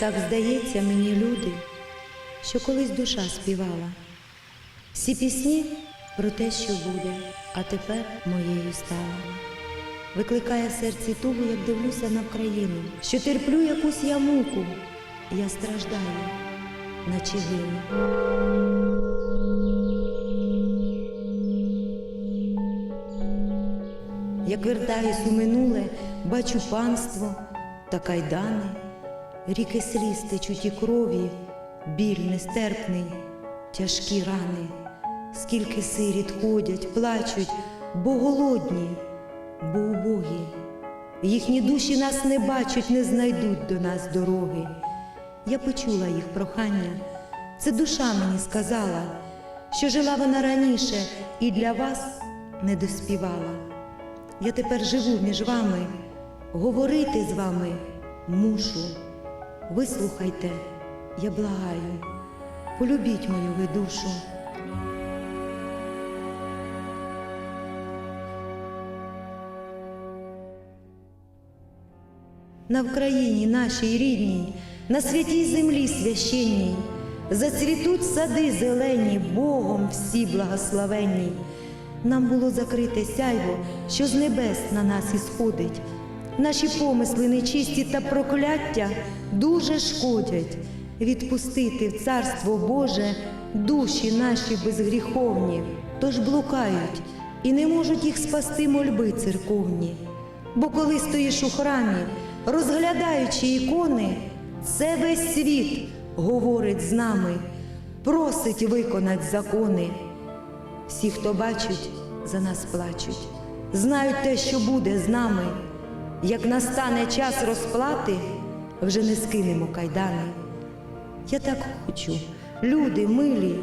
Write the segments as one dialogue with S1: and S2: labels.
S1: Так здається мені, люди, що колись душа співала. Всі пісні про те, що буде, а тепер моєю стала. Викликає серці тугу, як дивлюся на Вкраїну, що терплю якусь я муку, я страждаю, наче гину. Як вертаюсь у минуле, бачу панство та кайдани, ріки сліз течуть і крові, біль нестерпний, тяжкі рани, скільки сиріт ходять, плачуть, бо голодні, бо убогі. Їхні душі нас не бачать, не знайдуть до нас дороги. Я почула їх прохання, це душа мені сказала, що жила вона раніше і для вас не доспівала. Я тепер живу між вами, говорити з вами мушу. Вислухайте, я благаю, полюбіть мою ви душу. На Вкраїні нашій рідній, на святій землі священній, зацвітуть сади зелені, Богом всі благословенні. Нам було закрите сяйво, що з небес на нас ісходить. Наші помисли нечисті та прокляття дуже шкодять. Відпустити в царство Боже душі наші безгріховні, тож блукають і не можуть їх спасти мольби церковні. Бо коли стоїш у храмі, розглядаючи ікони, це весь світ говорить з нами, просить виконать закони. Всі, хто бачить, за нас плачуть, знають те, що буде з нами. Як настане час розплати, вже не скинемо кайдани. Я так хочу, люди милі,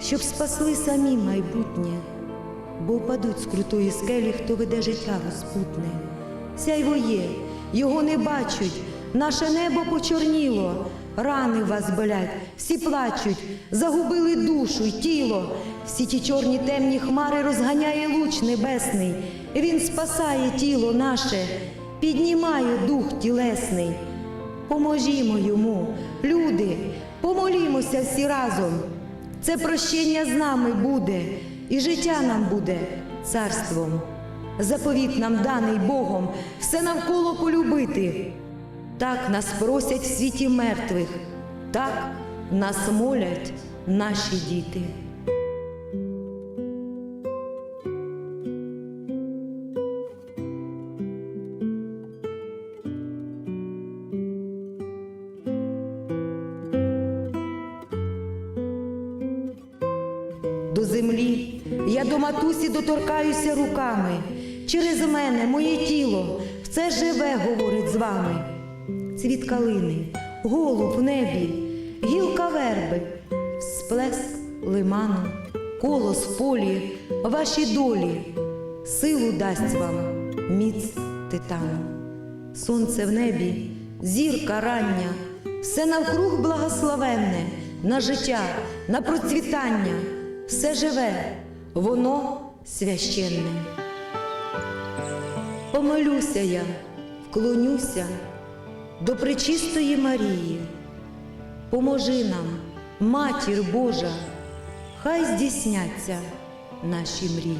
S1: щоб спасли самі майбутнє, бо впадуть з крутої скелі, хто веде життя розпутне. Сяйво є, його не бачать, наше небо почорніло, рани вас болять, всі плачуть, загубили душу й тіло. Всі ті чорні темні хмари розганяє луч небесний. Він спасає тіло наше, піднімає дух тілесний. Поможімо йому, люди, помолімося всі разом. Це прощення з нами буде, і життя нам буде царством. Заповіт нам даний Богом все навколо полюбити. Так нас просять в світі мертвих, так нас молять наші діти. До землі я до матусі доторкаюся руками. Через мене моє тіло все живе, говорить з вами. Цвіт калини, голуб в небі, гілка верби, сплеск лиману, колос в полі, ваші долі, силу дасть вам міць титану. Сонце в небі, зірка рання, все навкруг благословенне, на життя, на процвітання, все живе, воно священне. Помилюся я, вклонюся до пречистої Марії. Поможи нам, Матір Божа, хай здійсняться наші мрії.